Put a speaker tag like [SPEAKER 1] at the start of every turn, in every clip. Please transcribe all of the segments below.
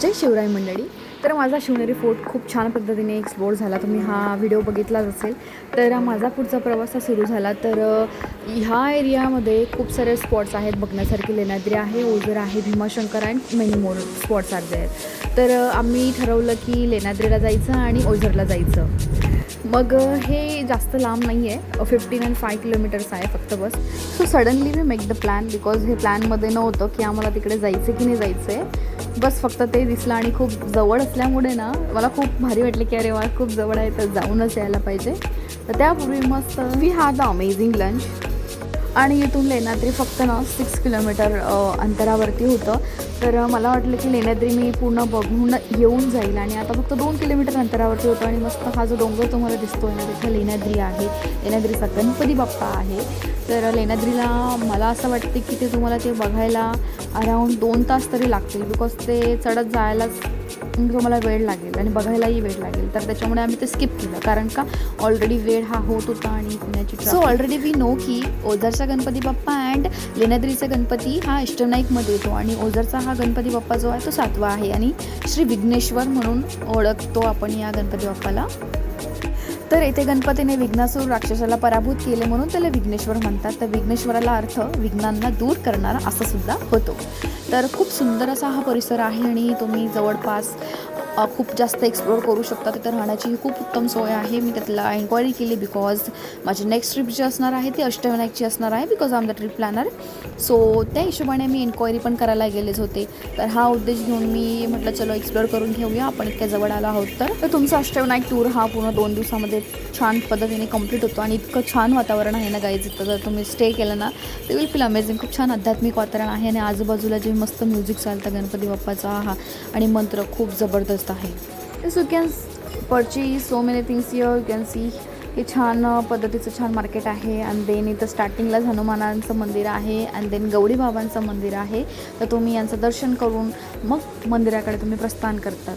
[SPEAKER 1] जय शिवराय मंडळी. तर माझा शिवनेरी फोर्ट खूप छान पद्धतीने एक्सप्लोअर झाला. तुम्ही हा व्हिडिओ बघितलाच असेल. तर माझा पुढचा प्रवास हा सुरू झाला. तर ह्या एरियामध्ये खूप सारे स्पॉट्स आहेत बघण्यासारखे. लेनाद्री आहे ओझर आहे Bhimashankar and many more spots are आहेत तर आम्ही ठरवलं की लेनाद्रीला जायचं आणि ओझरला जायचं. मग हे जास्त लांब नाही आहे फिफ्टीन अँड फाय किलोमीटर्स आहे फक्त बस. सो सडनली मी मेक द प्लॅन बिकॉज हे प्लॅनमध्ये नव्हतं की आम्हाला तिकडे जायचं की नाही जायचं आहे बस फक्त ते दिसलं आणि खूप जवळ असल्यामुळे ना मला खूप भारी वाटले की अरे वा खूप जवळ आहे तर जाऊनच यायला पाहिजे. तर त्यापूर्वी मस्त we had the amazing lunch आणि इथून लेणाद्री फक्त ना सिक्स किलोमीटर अंतरावरती होतं. तर मला वाटलं की लेण्याद्री मी पूर्ण बघून येऊन जाईल आणि आता फक्त दोन किलोमीटर अंतरावरती होतो आणि मस्त हा जो डोंगर तुम्हाला दिसतो आहे ना तिथं लेण्याद्री आहे. लेण्याद्रीचा गणपती बाप्पा आहे. तर लेण्याद्रीला मला असं वाटते की ते तुम्हाला ते बघायला अराऊंड दोन तास तरी लागतील बिकॉज ते चढत जायलाच म्हणजे तुम्हाला वेळ लागेल आणि बघायलाही वेळ लागेल. तर त्याच्यामुळे आम्ही ते स्किप केलं. कारण का ऑलरेडी वेळ हा होत होता आणि पुण्याची सो ऑलरेडी वी नो की ओझरचा गणपती बाप्पा अँड लेण्याद्रीचा गणपती हा अष्टनाईकमध्ये येतो. आणि ओझरचा हा गणपती बाप्पा जो आहे तो सातवा आहे. आणि श्री विघ्नेश्वर म्हणून ओळखतो आपण या गणपती बाप्पाला. तर येथे गणपतीने विघ्नासूर राक्षसाला पराभूत केले म्हणून त्याला विघ्नेश्वर म्हणतात. तर विघ्नेश्वराला अर्थ विघ्नांना दूर करणारा असा सुद्धा होतो. तर खूप सुंदर असा हा परिसर आहे आणि तुम्ही जवळपास खूप जास्त एक्सप्लोअर करू शकता तिथं राहण्याची. ही खूप उत्तम सोय आहे. मी त्यातला एन्क्वायरी केली बिकॉज माझी नेक्स्ट ट्रिप जी असणार आहे ती अष्टविनायकची असणार आहे बिकॉज आम द ट्रिप प्लॅनर सो त्या हिशोबाने मी एन्क्वायरी पण करायला गेलेच होते. तर हा उद्देश घेऊन मी म्हटलं चलो एक्सप्लोअर करून घेऊया. आपण इतक्या जवळ आलो आहोत तर. तर तुमचा अष्टविनायक टूर हा पूर्ण दोन दिवसामध्ये छान पद्धतीने कंप्लीट होतो आणि इतकं छान वातावरण आहे ना गाईज इथं. जर तुम्ही स्टे केलं ना ते विल फील अमेझिंग खूप छान आध्यात्मिक वातावरण आहे आणि आजूबाजूला जे मस्त म्युझिक चालतं गणपती बाप्पाचा हा. आणि मंत्र खूप जबरदस्त आहे so you can purchase so many things your you can see हे छान पद्धतीचं छान मार्केट आहे. अँड देन इथं स्टार्टिंगलाच हनुमानांचं मंदिर आहे. अँड देन गौडी बाबांचं मंदिर आहे. तर तुम्ही यांचं दर्शन करून मग मंदिराकडे तुम्ही प्रस्थान करतात.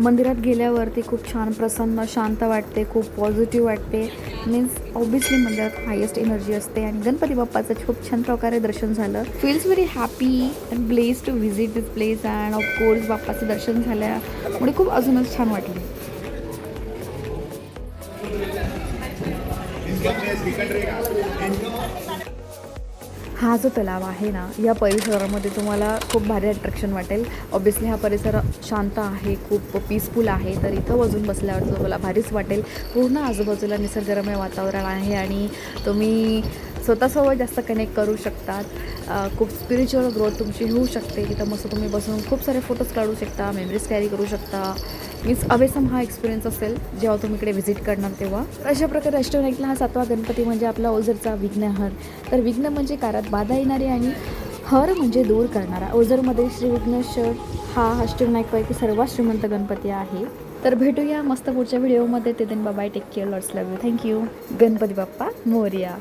[SPEAKER 1] मंदिरात गेल्यावरती खूप छान प्रसन्न शांत वाटते खूप पॉझिटिव्ह वाटते. मीन्स ऑब्विसली मंदिरात हायेस्ट एनर्जी असते आणि गणपती बाप्पाचं खूप छान प्रकारे दर्शन झालं. Feels very happy and bless to visit this place and of course बाप्पाचं दर्शन झाल्यामुळे खूप अजूनच छान वाटले. हा जो तलाव आहे ना या परिसरामध्ये तुम्हाला खूप भारी अट्रॅक्शन वाटेल. ऑब्विसली हा परिसर शांत आहे खूप पीसफुल आहे तर इथं वजून बसल्यावर तुम्हाला भारीच वाटेल. पूर्ण आजूबाजूला निसर्गरम्य वातावरण आहे आणि तुम्ही स्वतःसोबत जास्त कनेक्ट करू शकतात. खूप स्पिरिच्युअल ग्रोथ तुमची होऊ शकते. तिथं मस्त तुम्ही बसून खूप सारे फोटोज काढू शकता मेमरीज कॅरी करू शकता. मीन्स अवेसम हा एक्सपिरियन्स असेल जेव्हा तुम्ही इकडे व्हिजिट करणार तेव्हा. अशा प्रकारे अष्टविनायकला हा सातवा गणपती म्हणजे आपला ओझरचा विघ्नहर तर विघ्न म्हणजे कारात बाधा येणारे आणि हर म्हणजे दूर करणारा. ओझरमध्ये श्री विघ्नेश्वर हा अष्टविनायकपैकी सर्वात श्रीमंत गणपती आहे. तर भेटूया मस्त पुढच्या व्हिडिओमध्ये ते दिन बाबाय take care lots love you thank you Ganpati Bappa Morya.